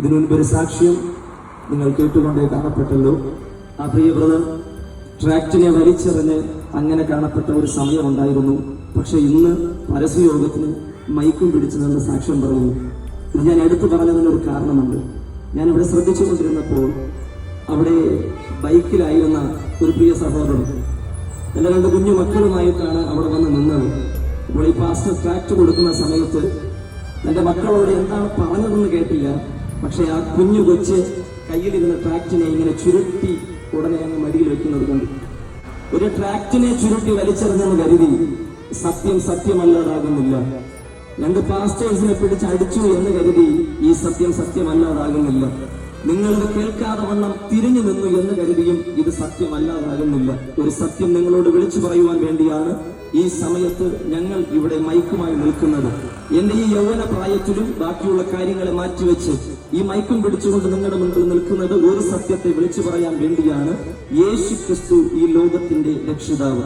ഇതിനു മുൻപ് ഒരു സാക്ഷ്യം നിങ്ങൾ കേട്ടുകൊണ്ടേ കാണപ്പെട്ടല്ലോ. ആ പ്രിയ ബ്രദർ ട്രാക്റ്റിനെ വലിച്ചെറിഞ്ഞ് അങ്ങനെ കാണപ്പെട്ട ഒരു സമയമുണ്ടായിരുന്നു പക്ഷെ ഇന്ന് പരസ്യയോഗത്തിന് മൈക്കും പിടിച്ചു നിന്ന് സാക്ഷ്യം പറയുന്നു ഇത് ഞാൻ എടുത്തു പറഞ്ഞതിനൊരു കാരണമുണ്ട്. ഞാൻ ഇവിടെ ശ്രദ്ധിച്ചുകൊണ്ടിരുന്നപ്പോൾ അവിടെ ബൈക്കിലായിരുന്ന ഒരു പ്രിയ സഹോദരൻ എന്റെ രണ്ട് കുഞ്ഞു മക്കളുമായിട്ടാണ് അവിടെ വന്ന് നിന്നത്. അപ്പോൾ ഈ പാസ്റ്റർ ട്രാക്ട് കൊടുക്കുന്ന സമയത്ത് എന്റെ മക്കളോട് എന്താണ് പറഞ്ഞതെന്ന് കേട്ടില്ല. പക്ഷെ ആ കുഞ്ഞു കൊച്ച് കയ്യിലിരുന്ന ട്രാക്റ്റിനെ ഇങ്ങനെ ചുരുട്ടി ഉടനെ അങ്ങ് മടിയിൽ വെക്കുന്നത് കണ്ടു ഒരു ട്രാക്റ്റിനെ ചുരുട്ടി വലിച്ചെറിഞ്ഞെന്ന് കരുതി സത്യം സത്യമല്ലാതാകുന്നില്ല. രണ്ട് പാസ്റ്റേഴ്സിനെ പിടിച്ച് അടിച്ചു എന്ന് കരുതി ഈ സത്യം സത്യമല്ലാതാകുന്നില്ല. നിങ്ങളിത് കേൾക്കാതെ വണ്ണം തിരിഞ്ഞു നിന്നു എന്ന് കരുതിയും ഇത് സത്യമല്ലാതാകുന്നില്ല. ഒരു സത്യം നിങ്ങളോട് വിളിച്ചു പറയുവാൻ വേണ്ടിയാണ് ഈ സമയത്ത് ഞങ്ങൾ ഇവിടെ മൈക്കുമായി നിൽക്കുന്നത്. എന്റെ ഈ യൗവന പ്രായത്തിലും ബാക്കിയുള്ള കാര്യങ്ങളെ മാറ്റിവെച്ച് ഈ മൈക്കും പിടിച്ചുകൊണ്ട് നിങ്ങളുടെ മുൻപിൽ നിൽക്കുന്നത് ഒരു സത്യത്തെ വിളിച്ചു പറയാൻ വേണ്ടിയാണ് യേശു ക്രിസ്തു ഈ ലോകത്തിന്റെ രക്ഷിതാവ്.